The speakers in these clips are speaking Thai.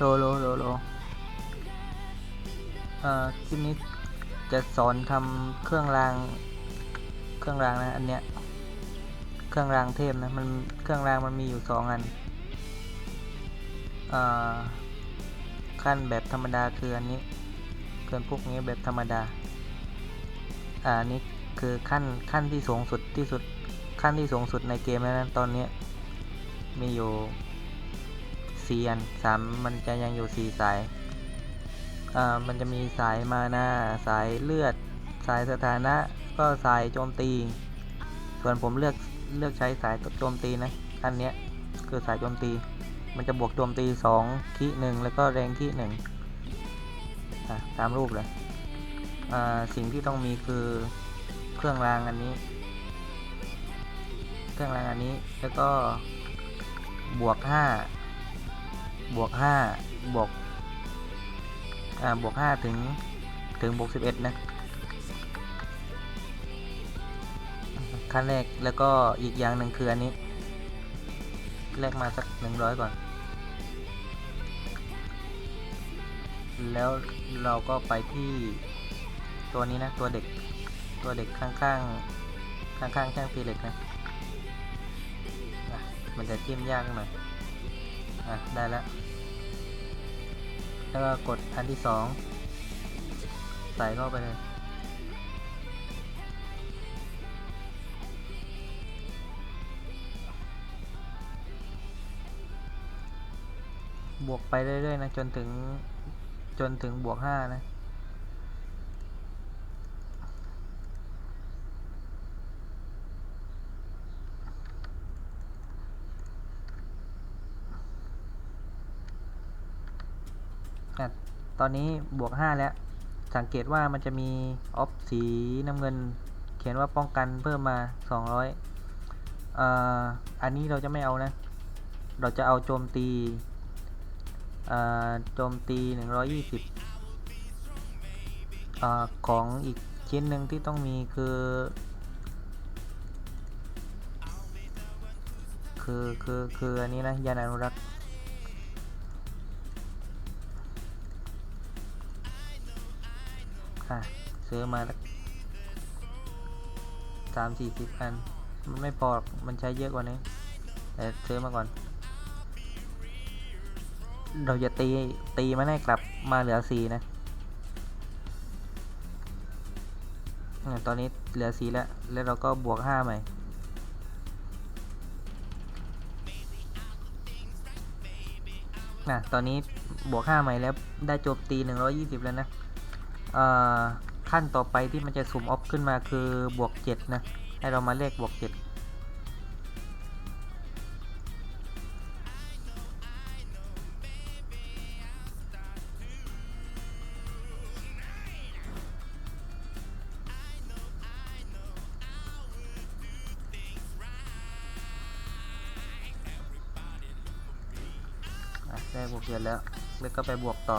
โลโลโลโลเอ่อคลิปนี้จะสอนทำเครื่องราง เครื่องรางนะอันเนี้ย เครื่องรางเทพนะ มัน เครื่องรางมันมีอยู่สองอัน เอ่อ ขั้นแบบธรรมดาคืออันนี้เครื่องพวกนี้แบบธรรมดา อ่านี้คือขั้นขั้นที่สูงสุดที่สุดขั้นที่สูงสุดในเกมแล้วนะตอนนี้มีอยู่ สี่อันสามมันจะยังอยู่สี่สายอ่ามันจะมีสายมานาสายเลือด สายสถานะ ก็สายโจมตี ส่วนผมเลือกเลือกใช้สายโจมตีนะอันเนี้ยคือสายโจมตี มันจะบวกโจมตี2คีหนึ่งแล้วก็แรงคีหนึ่งตามรูปเลยสิ่งที่ต้องมีคือเครื่องรางอันนี้ เครื่องรางอันนี้แล้วก็บวกห้า บวกห้าบวกอ่าบวกห้าถึงถึงบวกสิบเอ็ดนะขั้นแรกแล้วก็อีกอย่างหนึ่งคืออันนี้แลกมาสักหนึ่งร้อยก่อน แล้วเราก็ไปที่ตัวนี้นะตัวเด็กตัวเด็กข้างๆข้างๆช่างตีเหล็กนะอะมันจะจิ้มยากหน่อย อะ ได้แล้ว แล้วก็กดอันที่สอง ใส่เข้าไปเลย บวกไปเรื่อยๆนะ จนถึงจนถึงบวกห้านะอะ ตอนนี้บวกห้าแล้ว สังเกตว่ามันจะมีออฟสีน้ำเงิน เขียนว่าป้องกันเพิ่มมาสองร้อยอ่าอันนี้เราจะไม่เอานะ เราจะเอาโจมตีอ่าโจมตีหนึ่งร้อยยี่สิบอ่าของอีกชิ้นหนึ่งที่ต้องมีคือ คือคือคืออันนี้นะยานอนุรักษ์ ซื้อมาสามสี่สิบอัน มันไม่พอมันใช้เยอะกว่านี้ แต่ซื้อมาก่อน เราจะตี ตีมันให้กลับมาเหลือสี่นะ ตอนนี้เหลือสีแล้ว แล้วเราก็บวกห้าใหม่นะตอนนี้บวกห้าใหม่แล้วได้โจมตีหนึ่งร้อยี่สิบแล้วนะ เอ่อ ขั้นต่อไปที่มันจะสุ่มออฟขึ้นมาคือบวกเจ็ดนะ ให้เรามาเลขบวกเจ็ดได้บวกเจ็ดแล้วแล้วก็ไปบวกต่อ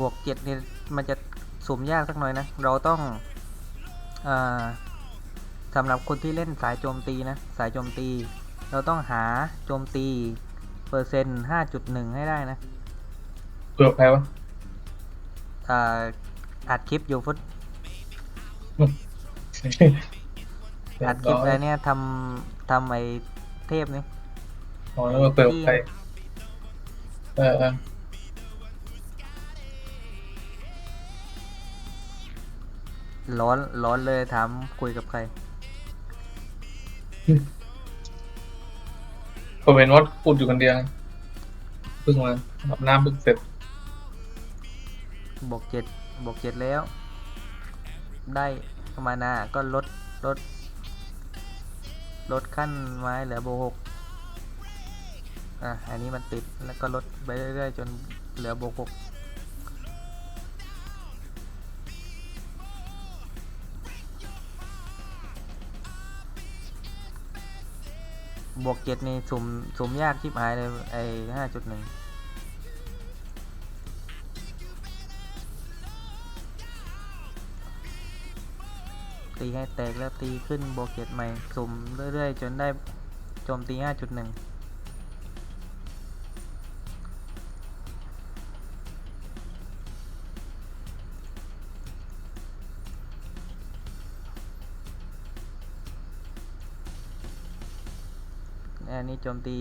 บวกเจ็ดเนี่ยมันจะสุ่มยากสักหน่อยนะ เราต้องอาสำหรับคนที่เล่นสายโจมตีนะ สายโจมตี เราต้องหาโจมตีเปอร์เซ็นต์ห้าจุดหนึ่งให้ได้นะเปลือกแพ้วะอ่าอัดคลิปอยู่ฟุตอัดคลิปอะไรเนี่ยทำทำไอเทพนี่อ๋อแล้วก็เปลือกไปเออ ร้อนร้อนเลยถามคุยกับใครผมเห็นว่าพูดอยู่คนเดียวเพิ่งมาอาบน้ำเพิ่งเสร็จบวกเจ็ดบวกเจ็ดแล้ว ได้มานาก็ลดลดลดขั้นไม้เหลือโบวกหกอะอันนี้มันติดแล้วก็ลดไปเรื่อยๆจนเหลือโบวกหก บวกเจ็ดนี่สุ่มสุ่มยากชิบหายเลยไอห้าจุดหนึ่งตีให้แตกแล้วตีขึ้นบวกเจ็ดใหม่ สุ่มเรื่อยๆ จนได้โจมตีห้าจุดหนึ่ง อันนี้โจมตี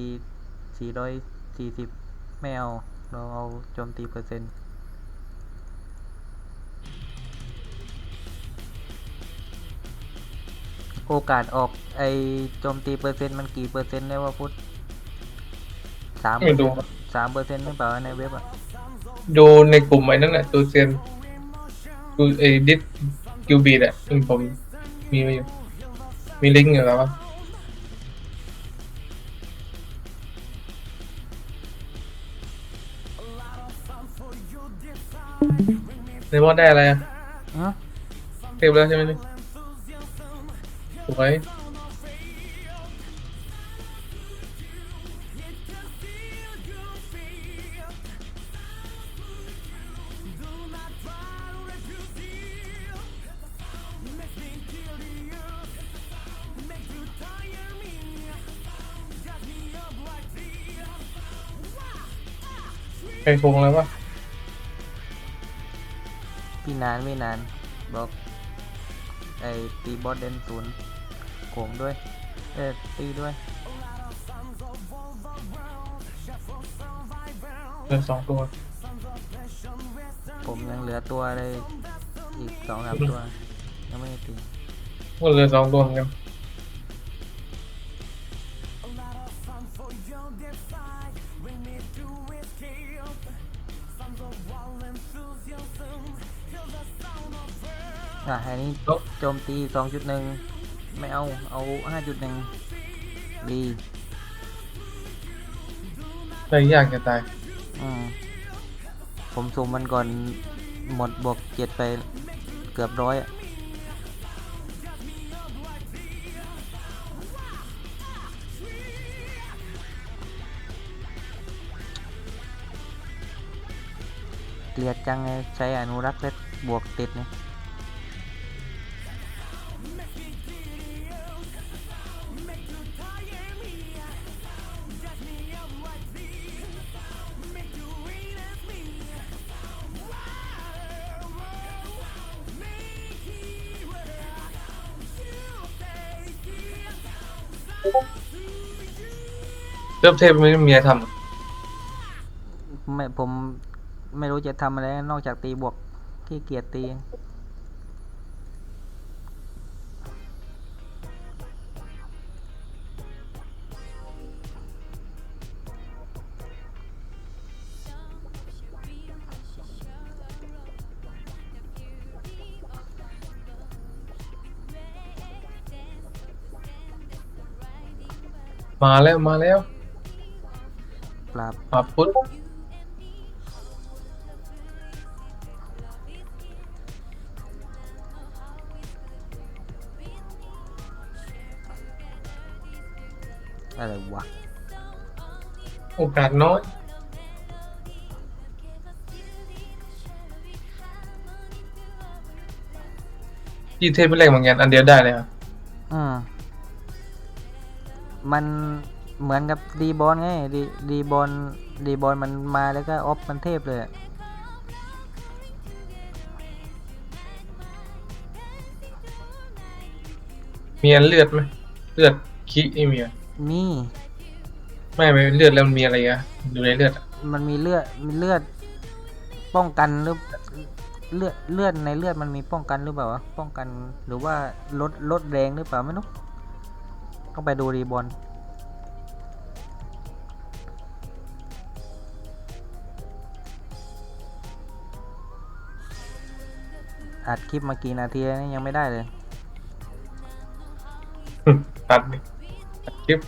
440 ไม่เอา เราเอาโจมตีเปอร์เซ็นต์โอกาสออกไอโจมตีเปอร์เซ็นต์มันกี่เปอร์เซ็นต์ได้ว่าพุทธสามไม่ดู สามเปอร์เซ็นต์หรือเปล่าในเว็บอะ ดูในกลุ่มไอ้นั่นแหละตัวเซียนดูไอ้ดิสกิลบีดอะซึ่งผมมีไว้อยู่มีลิงก์อยู่แล้วว่า ในวอดได้อะไรอะอือเรียบแล้วใช่ไหมนี่สวยใครคงแล้ววะพี่ นานไม่นานบอกไอตีบอสเดนศูนย์โขงด้วย เออตีด้วยเหลือสองตัวผมยังเหลือตัวอะไรอีกสองสามตัวยังไม่ได้ตี ก็เหลือสองตัวเหมือนกัน อะอันนี้โจมตีสองจุดหนึ่งไม่เอา เอาห้าจุดหนึ่งดีได้ยากจะตาย อืมผมสุ่มมันก่อนหมดบวกเจ็ดไปเกือบร้อยอะเกลียดจังไงใช้อนุรักษ์และบวกติดเนี่ย เริ่มเทพไม่มีเมียทไม่ผมไม่รู้จะทำอะไร นอกจากตีบวกขี้เกียจตีำมาแล้วมาแล้ว ปราบมาพุทธอะไรวะ โอกาสน้อยยี่เทพไม่แรงเหมือนกันอันเดียวได้เลยครับอืมมัน เหมือนกับดีบอลไงดีดีบอลดีบอลมันมาแล้วก็ออฟมันเทพเลยอะมีอันเลือดไหมเลือดคิไม่มีอะมีไม่ไม่เลือดแล้วมันมีอะไรอะอยู่ในเลือดอะมันมีเลือดมีเลือด ป้องกันหรือเลือดเลือดในเลือดมันมีป้องกันหรือเปล่าวะป้องกันหรือว่าลดลดแรงหรือเปล่าไม่รู้ต้องไปดูรีบอล อัดคลิปมากี่นาทีแล้วเนี่ยยังไม่ได้เลยตัดนี่ตัดคลิป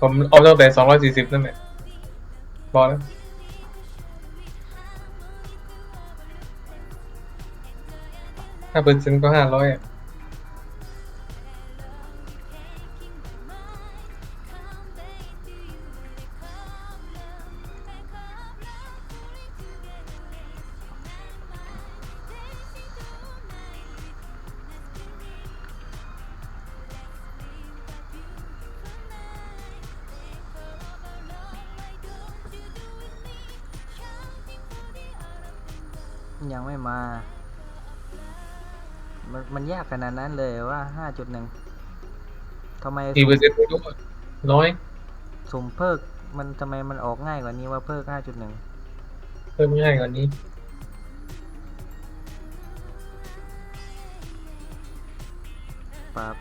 ผมเอาตั้งแต่สองร้อยสี่สิบนั่นแหละพอแล้วถ้าเปอร์เซ็นต์ก็ห้าร้อยอะ ยังไม่มา มันมันยากขนาดนั้นเลยว่าห้าจุดหนึ่งทำไมกี่สุ่เปอมร์เซ็นต์ไม่รู้อะน้อยสุ่มเพิกมันทำไมมันออกง่ายกว่านี้ว่าเพิกห้าจุดหนึ่งเพิ่มง่ายกว่านี้ ปรับ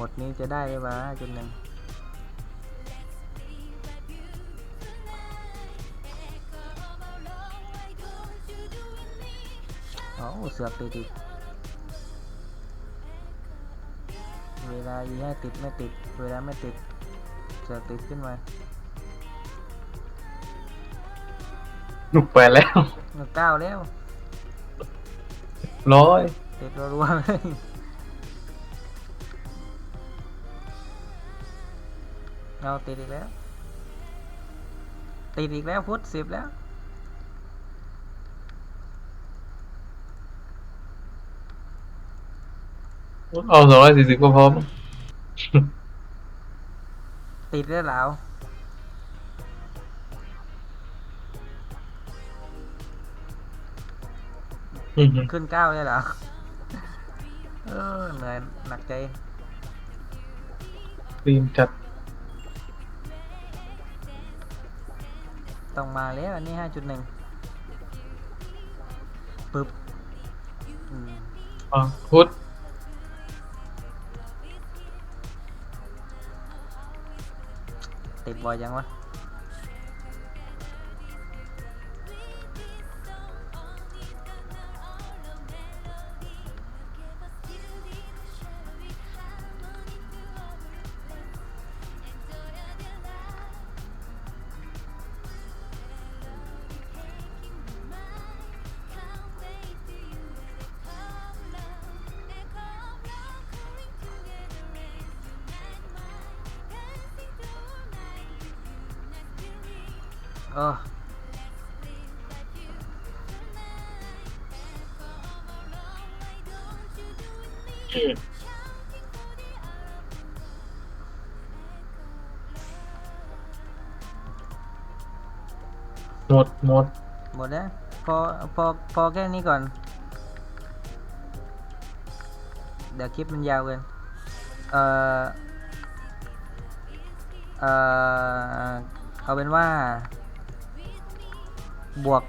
หมดนี้จะได้ไหมวะห้าจุดหนึ่งอ๋อเสือกติดอีกเวลายิงให้ติดไม่ติด เวลาไม่ติดเสือกติดขึ้นมาลูกแปดแล้วหนึ่งเก้าแล้วร้อยติดรัวๆเลย เอาติดอีกแล้ว ติดอีกแล้วพุทธสิบแล้ว เอาสองร้อยสี่สิบก็พอมั้งติดแล้วเหลาอืมขึ้นเก้าเลยเหรอ เออเหนื่อยหนักใจรีมจัด ต้องมาแล้วอันนี้ห้าจุดหนึ่งปึ๊บอืมอะพุทธติดบ่อยยังวะ เออหมดหมดหมดแล้วพอพอพอแค่นี้ก่อน เดี๋ยวคลิปมันยาวเกินเอ่อเอ่อเอาเป็นว่า บวก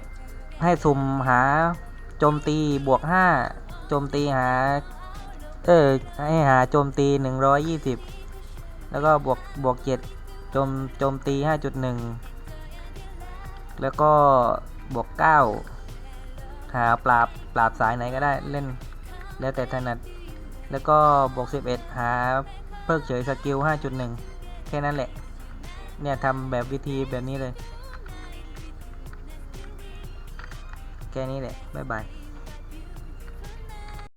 ให้สุ่มหาโจมตีบวกห้าโจมตีหา เออให้หาโจมตีหนึ่งร้อยยี่สิบแล้วก็บวกบวกเจ็ดโจมโจมตีห้าจุดหนึ่งแล้วก็บวกเก้าหาปราบปราบสายไหนก็ได้เล่นแล้วแต่ถนัด แล้วก็บวกสิบเอ็ดหาเพิกเฉยสกิลห้าจุดหนึ่งแค่นั้นแหละเนี่ยทำแบบวิธีแบบนี้เลย แค่นี้แหละบ๊ายบาย